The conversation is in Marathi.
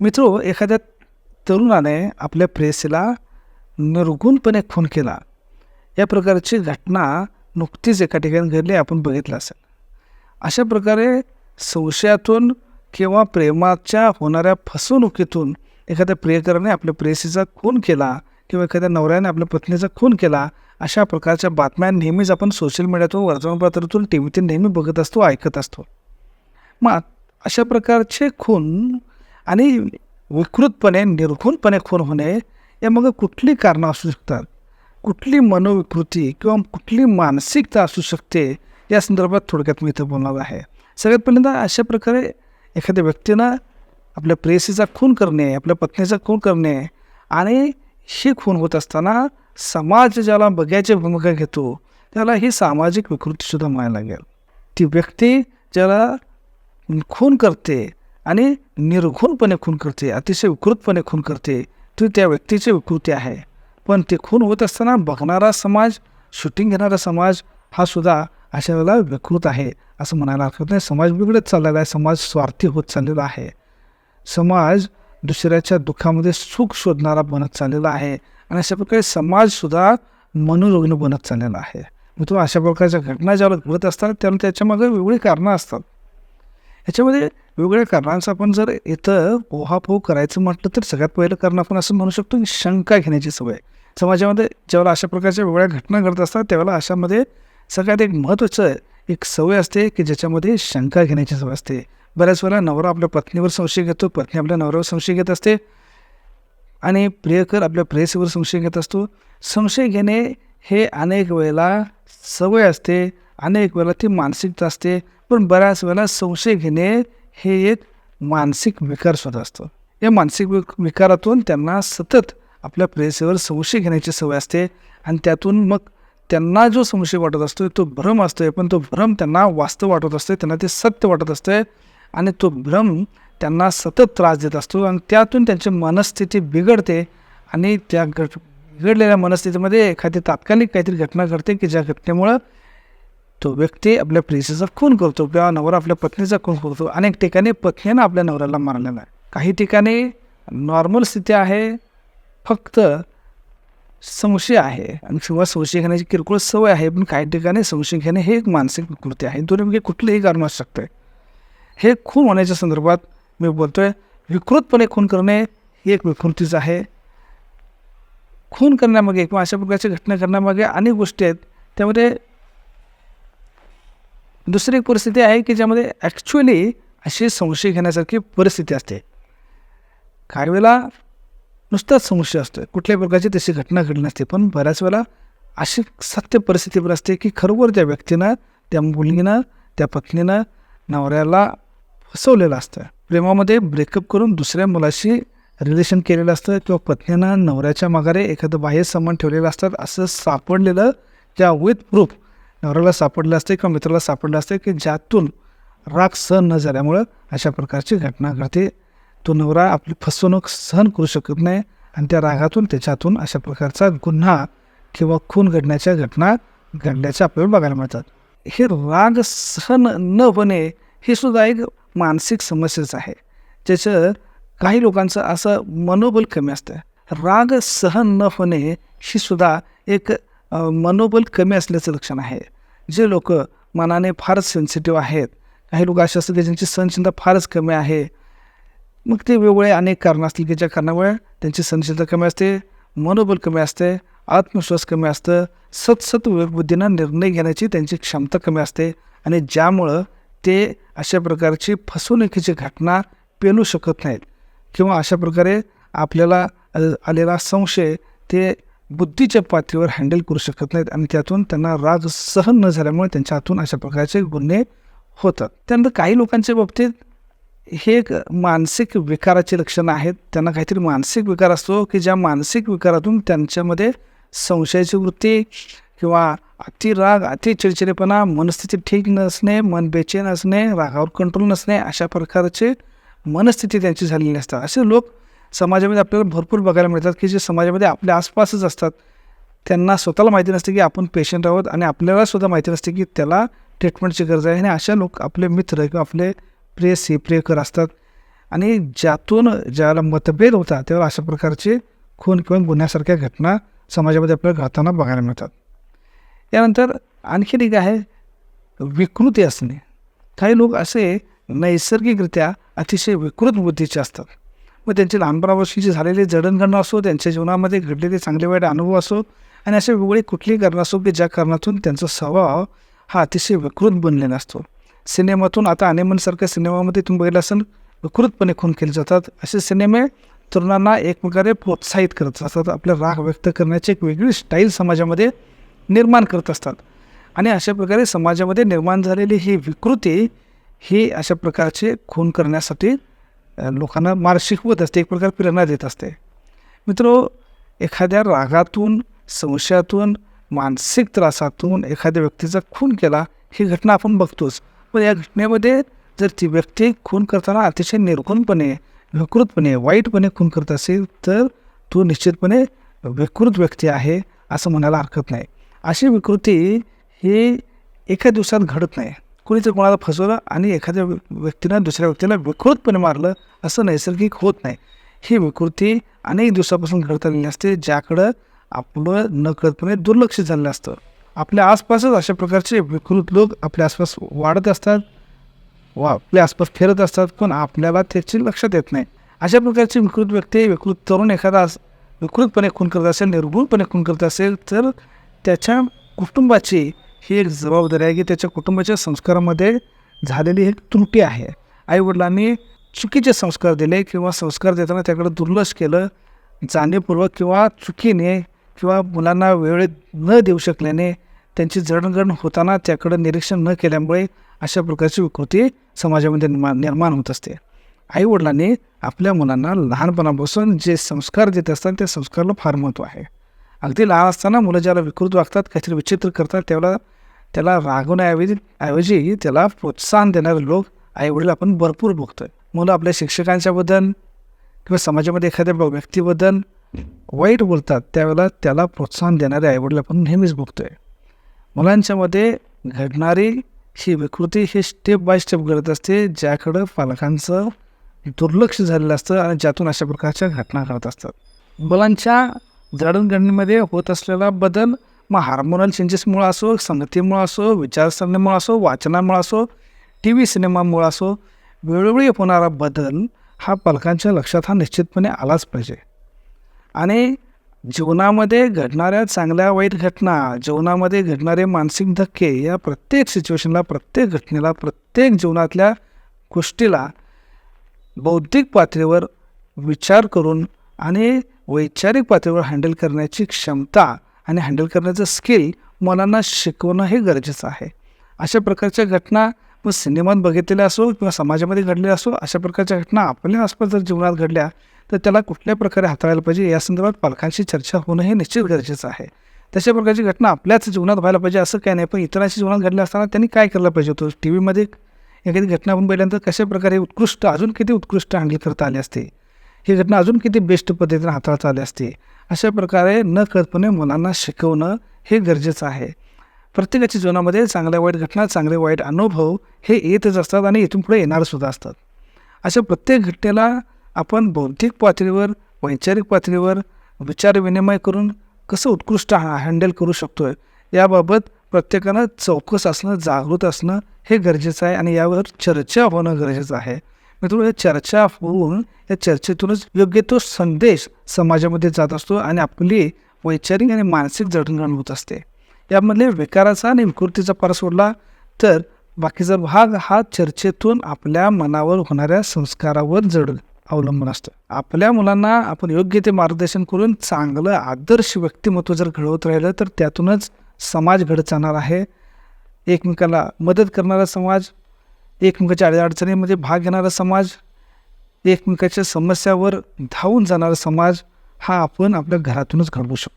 मित्रो एखाद्या तरुणाने आपल्या प्रेसीला निर्गुणपणे खून केला. या प्रकारची घटना नुकतीच एका ठिकाणी घडली आपण बघितलं असेल. अशा प्रकारे संशयातून किंवा प्रेमाच्या होणाऱ्या फसवणुकीतून एखाद्या प्रियकराने आपल्या प्रेयसीचा खून केला किंवा एखाद्या नवऱ्याने आपल्या पत्नीचा खून केला अशा प्रकारच्या बातम्या नेहमीच आपण सोशल मीडियातून वर्तमानपत्रातून टी व्हीतून नेहमी बघत असतो ऐकत असतो. मग अशा प्रकारचे खून आणि विकृतपणे निर्घुणपणे खून होणे यामागे कुठली कारणं असू शकतात? कुठली मनोविकृती किंवा कुठली मानसिकता असू शकते या संदर्भात थोडक्यात मी इथं बोलणार आहे. सगळ्यात पहिल्यांदा अशा प्रकारे एखाद्या व्यक्तीनं आपल्या प्रेयसीचा खून करणे आपल्या पत्नीचा खून करणे आणि हे खून होत असताना समाज ज्याला बघायची भूमिका घेतो त्याला ही सामाजिक विकृतीसुद्धा म्हणायला लागेल. ती व्यक्ती ज्याला खून करते आणि निर्घुणपणे खून करते अतिशय विकृतपणे खून करते. ती त्या व्यक्तीची विकृती आहे. पण ते खून होत असताना बघणारा समाज शूटिंग घेणारा समाज हा सुद्धा अशा वेळेला विकृत आहे असं म्हणायला हरकत नाही. समाज बिघडत चाललेला आहे समाज स्वार्थी होत चाललेला आहे. समाज दुसऱ्याच्या दुःखामध्ये सुख शोधणारा बनत चाललेला आहे आणि अशा प्रकारे समाजसुद्धा मनोरुग्ण बनत चाललेला आहे. मग तो अशा प्रकारच्या घटना ज्यावेळेला घडत असतात त्यावेळेला त्याच्यामागे वेगळी कारणं असतात. ह्याच्यामध्ये वेगवेगळ्या कारणांचं आपण जर इथं पोहापोह करायचं म्हटलं तर सगळ्यात पहिलं कारण आपण असं म्हणू शकतो की शंका घेण्याची सवय समाजामध्ये ज्यावेळेला अशा प्रकारच्या वेगळ्या घटना घडत असतात त्यावेळेला अशामध्ये सगळ्यात एक महत्त्वाचं एक सवय असते की ज्याच्यामध्ये शंका घेण्याची सवय असते. बऱ्याच वेळा नवरा आपल्या पत्नीवर संशय घेतो पत्नी आपल्या नवऱ्यावर संशय घेत असते आणि प्रियकर आपल्या प्रेयसीवर संशय घेत असतो. संशय घेणे हे अनेक वेळेला सवय असते. अनेक वेळेला ती मानसिकता असते पण बऱ्याच वेळेला संशय घेणे हे एक मानसिक विकारसुद्धा असतो. या मानसिक विक विकारातून त्यांना सतत आपल्या प्रेयसीवर संशय घेण्याची सवय असते आणि त्यातून मग त्यांना जो संशय वाटत असतो तो भ्रम असतो पण तो भ्रम त्यांना वास्तव वाटत असतोय त्यांना ते सत्य वाटत असतंय आणि तो भ्रम त्यांना सतत त्रास देत असतो आणि त्यातून त्यांची मनस्थिती बिघडते आणि त्या घट बिघडलेल्या मनस्थितीमध्ये एखादी तात्कालिक काहीतरी घटना घडते की ज्या घटनेमुळं तो व्यक्ती आपल्या प्रेसीचा खून करतो किंवा नवरा आपल्या पत्नीचा खून करतो. अनेक ठिकाणी पत्नीनं आपल्या नवऱ्याला मारलेला आहे. काही ठिकाणी नॉर्मल स्थिती आहे फक्त संशय आहे आणि किंवा संशय घेण्याची किरकोळ सवय आहे पण काही ठिकाणी संशय घेणे हे एक मानसिक विकृती आहे. दोन्हीपैकी कुठलंही कारण असू शकतं. हे खून होण्याच्या संदर्भात मी बोलतो आहे विकृतपणे खून करणे ही एक विकृतीच आहे. खून करण्यामागे किंवा अशा प्रकारची घटना करण्यामागे अनेक गोष्टी आहेत. त्यामध्ये दुसरी एक परिस्थिती आहे की ज्यामध्ये ॲक्च्युली अशी संशय घेण्यासारखी परिस्थिती असते. काही वेळेला नुसताच संशय असतो कुठल्याही प्रकारची तशी घटना घडली नसते. पण बऱ्याच वेळेला अशी सत्य परिस्थिती पण असते की खरोखर त्या व्यक्तीनं त्या मुलगीनं त्या पत्नीनं नवऱ्याला फसवलेलं असतं. प्रेमामध्ये ब्रेकअप करून दुसऱ्या मुलाशी रिलेशन केलेलं असतं किंवा पत्नीनं नवऱ्याच्या माघारे एखादं बाह्य संबंध ठेवलेलं असतात असं सापडलेलं त्या विथ प्रूफ नवऱ्याला सापडलं असते किंवा मित्राला सापडलं असते की ज्यातून राग सहन न झाल्यामुळं अशा प्रकारची घटना घडते. तो नवरा आपली फसवणूक सहन करू शकत नाही आणि त्या रागातून त्याच्यातून अशा प्रकारचा गुन्हा किंवा खून घडण्याच्या घटना घडल्याच्या आपल्याला बघायला मिळतात. हे राग सहन न होणे हे सुद्धा एक मानसिक समस्याच आहे. ज्याचं काही लोकांचं असं मनोबल कमी असतं. राग सहन न होणे ही सुद्धा एक मनोबल कमी असल्याचं लक्षण आहे. जे लोक मनाने फारच सेन्सिटिव्ह आहेत. काही लोक असे असतात की ज्यांची सहनशीलता फारच कमी आहे. मग ते वेगवेगळे अनेक कारणं असतील की ज्या कारणामुळे त्यांची सहनशीलता कमी असते मनोबल कमी असते आत्मविश्वास कमी असतं सतसत विवेकबुद्धीनं निर्णय घेण्याची त्यांची क्षमता कमी असते आणि ज्यामुळं ते अशा प्रकारची फसवणुकीची घटना पेलू शकत नाहीत. किंवा अशा प्रकारे आपल्याला आलेला संशय ते बुद्धीच्या पातळीवर हँडल करू शकत नाहीत आणि त्यातून त्यांना राग सहन न झाल्यामुळे त्यांच्या हातून अशा प्रकारचे गुन्हे होतात. त्यानंतर काही लोकांच्या बाबतीत हे एक मानसिक विकाराचे लक्षणं आहेत. त्यांना काहीतरी मानसिक विकार असतो की ज्या मानसिक विकारातून त्यांच्यामध्ये संशयाची वृत्ती किंवा अतिराग अति चिडचिडेपणा मनस्थिती ठीक नसणे मन बेचैन असणे रागावर कंट्रोल नसणे अशा प्रकारचे मनस्थिती त्यांची झालेली असतात. असे लोक समाजामध्ये आपल्याला भरपूर बघायला मिळतात की जे समाजामध्ये आपल्या आसपासच असतात त्यांना स्वतःला माहिती नसते की आपण पेशंट आहोत आणि आपल्याला सुद्धा माहिती नसते की त्याला ट्रीटमेंटची गरज आहे. आणि अशा लोक आपले मित्र किंवा आपले प्रेयसी प्रियकर असतात. आणि ज्यातून ज्याला मतभेद होता तेव्हा अशा प्रकारचे खून किंवा गुन्ह्यासारख्या घटना समाजामध्ये आपल्याला घडताना बघायला मिळतात. यानंतर आणखीन एक आहे विकृती असणे. काही लोक असे नैसर्गिकरित्या अतिशय विकृत बुद्धीचे असतात. मग त्यांचे लहानपणापासूनचे झालेले जडणघडण असो त्यांच्या जीवनामध्ये घडलेले चांगले वाईट अनुभव असो आणि असे वेगवेगळे कुठलीही कारण असो की ज्या कारणातून त्यांचा स्वभाव हा अतिशय विकृत बनलेला असतो. सिनेमातून आता अनेमनसारख्या सिनेमामध्ये तुम्ही बघितलं असेल विकृतपणे खून केले जातात. असे सिनेमे तरुणांना एक प्रकारे प्रोत्साहित करत असतात. आपला राग व्यक्त करण्याची एक वेगळी स्टाईल समाजामध्ये निर्माण करत असतात. आणि अशा प्रकारे समाजामध्ये निर्माण झालेली ही विकृती ही अशा प्रकारचे खून करण्यासाठी लोकांना मार्ग शिकवत असते एक प्रकार प्रेरणा देत असते. मित्र एखाद्या रागातून संशयातून मानसिक त्रासातून एखाद्या व्यक्तीचा खून केला ही घटना आपण बघतोच. पण या घटनेमध्ये जर ती व्यक्ती खून करताना अतिशय निर्गुणपणे विकृतपणे वाईटपणे खून करत असेल तर तो निश्चितपणे विकृत व्यक्ती आहे असं म्हणायला हरकत नाही. अशी विकृती ही एका दिवसात घडत नाही. कोणीतरी कोणाला फसवलं आणि एखाद्या व्य- व्यक्तीनं दुसऱ्या व्यक्तीला विकृतपणे मारलं असं नैसर्गिक होत नाही. ही विकृती अनेक दिवसापासून घडत आलेली असते ज्याकडं आपलं नकळतपणे दुर्लक्ष झालेलं असतं. आपल्या आसपासच अशा प्रकारचे विकृत लोक आपल्या आसपास वाढत असतात वा आपल्या आसपास फिरत असतात पण आपल्याला त्याची लक्षात येत नाही. अशा प्रकारची विकृत व्यक्ती विकृत तरुण एखादा अस- विकृतपणे खून करत असेल निर्गुणपणे खून करत असेल तर त्याच्या कुटुंबाची ही एक जबाबदारी आहे की त्याच्या कुटुंबाच्या संस्कारामध्ये झालेली एक त्रुटी आहे. आईवडिलांनी चुकीचे संस्कार दिले किंवा संस्कार देताना त्याकडे दुर्लक्ष केलं जाणीवपूर्वक किंवा चुकीने किंवा मुलांना वेळेत न देऊ शकल्याने त्यांची जडणघडण होताना त्याकडं निरीक्षण न केल्यामुळे अशा प्रकारची विकृती समाजामध्ये निर्माण निर्माण होत असते. आईवडिलांनी आपल्या मुलांना लहानपणापासून जे संस्कार देत असतात त्या संस्काराला फार महत्त्व आहे. अगदी लहान असताना मुलं ज्याला विकृत वागतात काहीतरी विचित्र करतात त्यावेळेला त्याला रागवण्याऐवजी ऐवजी त्याला प्रोत्साहन देणारे लोक आईवडील आपण भरपूर बघतोय. मुलं आपल्या शिक्षकांच्याबद्दल किंवा समाजामध्ये एखाद्या व्यक्तीबद्दल वाईट बोलतात त्यावेळेला त्याला प्रोत्साहन देणारे आईवडील आपण नेहमीच बघतोय. मुलांच्यामध्ये घडणारी ही विकृती हे स्टेप बाय स्टेप घडत असते ज्याकडं पालकांचं दुर्लक्ष झालेलं असतं आणि ज्यातून अशा प्रकारच्या घटना घडत असतात. मुलांच्या जडणघडणीमध्ये होत असलेला बदल मग हार्मोनल चेंजेसमुळं असो संगतीमुळं असो विचारसरणीमुळं असो वाचनामुळं असो टी व्ही सिनेमामुळं असो वेळोवेळी होणारा बदल हा पालकांच्या लक्षात हा निश्चितपणे आलाच पाहिजे. आणि जीवनामध्ये घडणाऱ्या चांगल्या वाईट घटना जीवनामध्ये घडणारे मानसिक धक्के या प्रत्येक सिच्युएशनला प्रत्येक घटनेला प्रत्येक जीवनातल्या गोष्टीला बौद्धिक पातळीवर विचार करून आणि वैचारिक पातळीवर हँडल करण्याची क्षमता आणि हँडल करण्याचं स्किल मुलांना शिकवणं हे गरजेचं आहे. अशा प्रकारच्या घटना मग सिनेमात बघितलेल्या असो किंवा समाजामध्ये घडलेल्या असो अशा प्रकारच्या घटना आपल्या आसपास जर जीवनात घडल्या तर त्याला कुठल्या प्रकारे हाताळायला पाहिजे या संदर्भात पालकांशी चर्चा होणं हे निश्चित गरजेचं आहे. तशा प्रकारची घटना आपल्याच जीवनात व्हायला पाहिजे असं काय नाही पण इतरांच्या जीवनात घडल्या असताना त्यांनी काय केलं पाहिजे होतं? टी व्हीमध्ये एखादी घटना आपण पाहिल्यानंतर कशा प्रकारे उत्कृष्ट अजून किती उत्कृष्ट हँडल करता आली असते? ही घटना अजून किती बेस्ट पद्धतीने हाताळता आली असते. अशा प्रकारे न कळतपणे मुलांना शिकवणं हे गरजेचं आहे. प्रत्येकाच्या जीवनामध्ये चांगल्या वाईट घटना चांगले वाईट अनुभव हे येतच असतात आणि इथून पुढे येणारसुद्धा असतात. अशा प्रत्येक घटनेला आपण बौद्धिक पातळीवर वैचारिक पातळीवर विचारविनिमय करून कसं उत्कृष्ट हँडल करू शकतो याबाबत प्रत्येकानं चौकस असणं जागृत असणं हे गरजेचं आहे आणि यावर चर्चा होणं गरजेचं आहे. मित्रांनो या चर्चा होऊन या चर्चेतूनच योग्य तो संदेश समाजामध्ये जात असतो आणि आपली वैचारिक आणि मानसिक जडणघडण होत असते. यामधले विकाराचा आणि विकृतीचा पार सोडला तर बाकीचा भाग हा चर्चेतून आपल्या मनावर होणाऱ्या संस्कारावर जड अवलंबून असतं. आपल्या मुलांना आपण योग्य ते मार्गदर्शन करून चांगलं आदर्श व्यक्तिमत्व जर घडवत राहिलं तर त्यातूनच समाज घडत जाणार आहे. एकमेकाला मदत करणारा समाज एकमेकाच्या अडचणीमध्ये भाग घेणारा समाज एकमेकाच्या समस्यावर धावून जाणारा समाज हा आपण आपल्या घरातूनच घडवू शकतो.